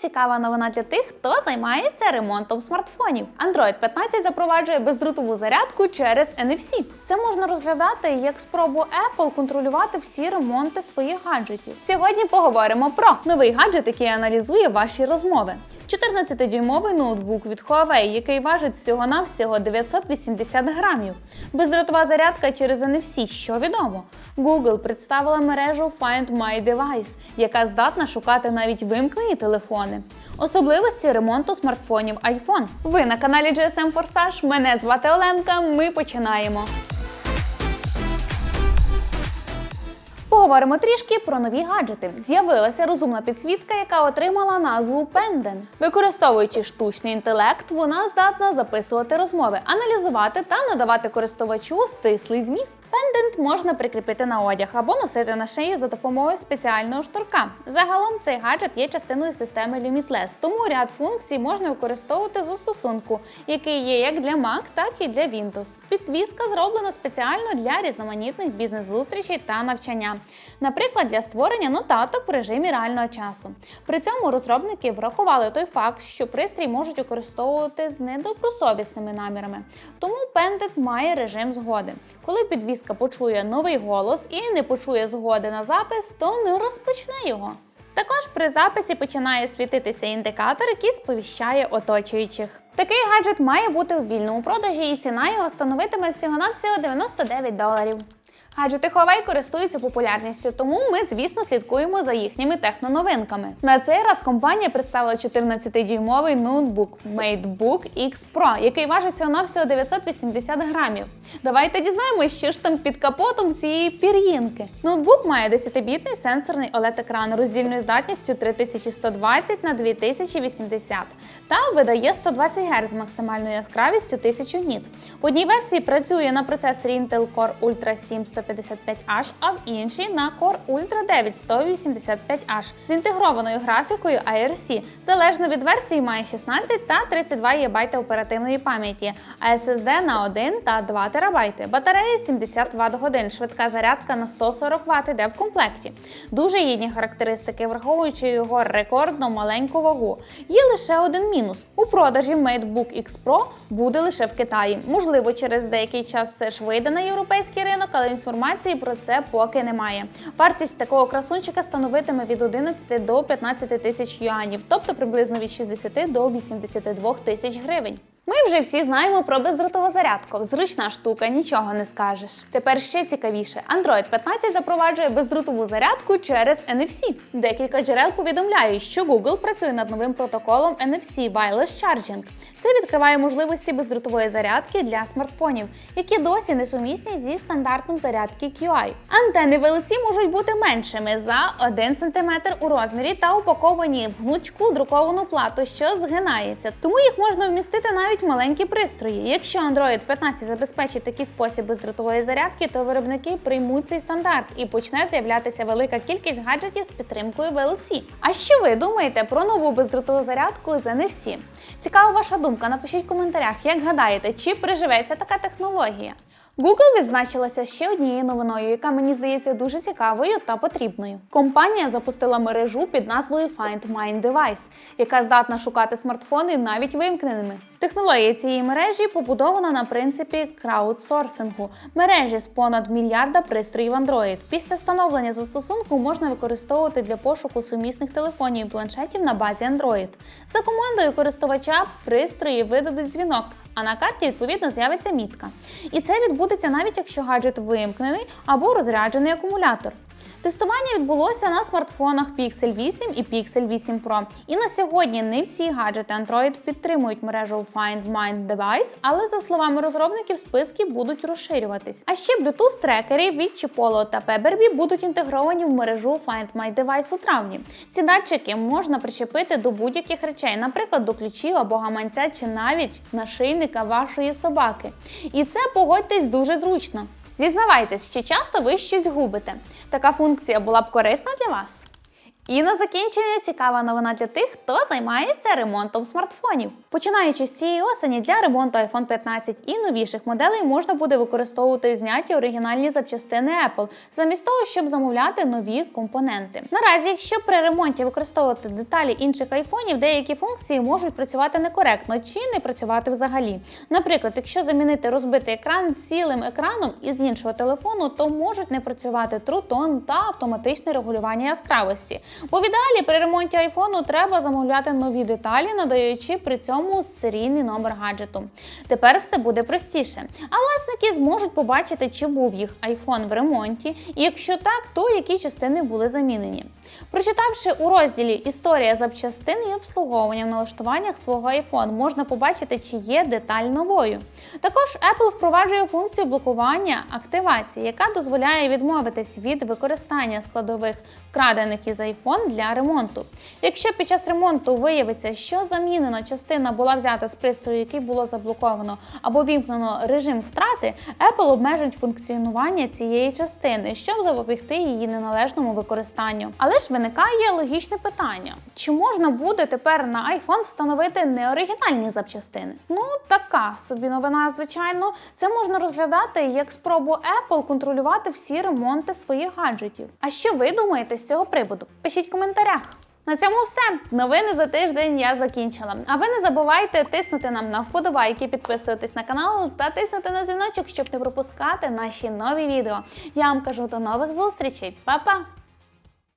Цікава новина для тих, хто займається ремонтом смартфонів. Android 15 запроваджує бездротову зарядку через NFC. Це можна розглядати як спробу Apple контролювати всі ремонти своїх гаджетів. Сьогодні поговоримо про новий гаджет, який аналізує ваші розмови. 14-дюймовий ноутбук від Huawei, який важить всього-навсього 980 грамів. Бездротова зарядка через NFC, що відомо. Google представила мережу Find My Device, яка здатна шукати навіть вимкнені телефони. Особливості ремонту смартфонів iPhone. Ви на каналі GSM Forsage. Мене звати Оленка. Ми починаємо. Поговоримо трішки про нові гаджети. З'явилася розумна підсвітка, яка отримала назву Penden. Використовуючи штучний інтелект, вона здатна записувати розмови, аналізувати та надавати користувачу стислий зміст. Пендент можна прикріпити на одяг або носити на шиї за допомогою спеціального шторка. Загалом цей гаджет є частиною системи Limitless, тому ряд функцій можна використовувати застосунку, який є як для Mac, так і для Windows. Підвізка зроблена спеціально для різноманітних бізнес-зустрічей та навчання, наприклад, для створення нотаток в режимі реального часу. При цьому розробники врахували той факт, що пристрій можуть використовувати з недобросовісними намірами. Тому Pendant має режим згоди. Коли підвізка почує новий голос і не почує згоди на запис, то не розпочне його. Також при записі починає світитися індикатор, який сповіщає оточуючих. Такий гаджет має бути у вільному продажі, і ціна його становитиме всього-навсього 99 доларів. Гаджети Huawei користуються популярністю, тому ми, звісно, слідкуємо за їхніми техноновинками. На цей раз компанія представила 14-дюймовий ноутбук MateBook X Pro, який важить всього-навсього 980 грамів. Давайте дізнаємось, що ж там під капотом цієї пір'їнки. Ноутбук має 10-бітний сенсорний OLED-екран роздільною здатністю 3120 на 2080 та видає 120 Гц з максимальною яскравістю 1000 ніт. В одній версії працює на процесорі Intel Core Ultra 7 155H, а в іншій на Core Ultra 9 185H з інтегрованою графікою IRC. Залежно від версії має 16 та 32 ГБ оперативної пам'яті, а SSD на 1 та 2 ТБ. Батарея 70 Вт-годин, швидка зарядка на 140 Вт йде в комплекті. Дуже гідні характеристики, враховуючи його рекордно маленьку вагу. Є лише один мінус: у продажі MateBook X Pro буде лише в Китаї. Можливо, через деякий час все ж вийде на європейський ринок, але інформації про це поки немає. Вартість такого красунчика становитиме від 11 до 15 тисяч юанів, тобто приблизно від 60 до 82 тисяч гривень. Ми вже всі знаємо про бездротову зарядку. Зручна штука, нічого не скажеш. Тепер ще цікавіше: Android 15 запроваджує бездротову зарядку через NFC. Декілька джерел повідомляють, що Google працює над новим протоколом NFC Wireless Charging. Це відкриває можливості бездротової зарядки для смартфонів, які досі не сумісні зі стандартом зарядки QI. Антени VLC можуть бути меншими за 1 см у розмірі та упаковані в гнучку друковану плату, що згинається. Тому їх можна вмістити навіть маленькі пристрої. Якщо Android 15 забезпечить такі спосіб бездротової зарядки, то виробники приймуть цей стандарт і почне з'являтися велика кількість гаджетів з підтримкою VLC. А що ви думаєте про нову бездротову зарядку з NFC? Цікава ваша думка. Напишіть в коментарях, як гадаєте, чи приживеться така технологія. Google відзначилася ще однією новиною, яка мені здається дуже цікавою та потрібною. Компанія запустила мережу під назвою Find My Device, яка здатна шукати смартфони навіть вимкненими. Технологія цієї мережі побудована на принципі краудсорсингу, мережі з понад мільярда пристроїв Android. Після встановлення застосунку можна використовувати для пошуку сумісних телефонів і планшетів на базі Android. За командою користувача пристрої видадуть дзвінок, а на карті відповідно з'явиться мітка. І це відбудеться навіть якщо гаджет вимкнений або розряджений акумулятор. Тестування відбулося на смартфонах Pixel 8 і Pixel 8 Pro. І на сьогодні не всі гаджети Android підтримують мережу Find My Device, але за словами розробників, списки будуть розширюватись. А ще Bluetooth трекери від Chipolo та Pebberby будуть інтегровані в мережу Find My Device у травні. Ці датчики можна причепити до будь-яких речей, наприклад, до ключів або гаманця чи навіть нашийника вашої собаки. І це погодьтесь дуже зручно. Зізнавайтесь, чи часто ви щось губите? Така функція була б корисна для вас? І на закінчення цікава новина для тих, хто займається ремонтом смартфонів. Починаючи з цієї осені для ремонту iPhone 15 і новіших моделей можна буде використовувати зняті оригінальні запчастини Apple, замість того, щоб замовляти нові компоненти. Наразі, якщо при ремонті використовувати деталі інших айфонів, деякі функції можуть працювати некоректно чи не працювати взагалі. Наприклад, якщо замінити розбитий екран цілим екраном із іншого телефону, то можуть не працювати трутон та автоматичне регулювання яскравості. Бо в ідеалі при ремонті айфону треба замовляти нові деталі, надаючи при цьому серійний номер гаджету. Тепер все буде простіше. А власники зможуть побачити, чи був їх айфон в ремонті, і якщо так, то які частини були замінені. Прочитавши у розділі Історія запчастин і обслуговування в налаштуваннях свого iPhone, можна побачити, чи є деталь новою. Також Apple впроваджує функцію блокування активації, яка дозволяє відмовитись від використання складових вкрадених із iPhone для ремонту. Якщо під час ремонту виявиться, що замінена частина була взята з пристрою, який було заблоковано або вімкнено режим втрати, Apple обмежить функціонування цієї частини, щоб запобігти її неналежному використанню. Але ж виникає логічне питання: чи можна буде тепер на iPhone встановити неоригінальні запчастини? Ну така собі новина, звичайно. Це можна розглядати як спробу Apple контролювати всі ремонти своїх гаджетів. А що ви думаєте з цього приводу? Пишіть в коментарях. На цьому все. Новини за тиждень я закінчила. А ви не забувайте тиснути нам на вподобайки, підписуватись на канал та тиснути на дзвіночок, щоб не пропускати наші нові відео. Я вам кажу до нових зустрічей. Па-па!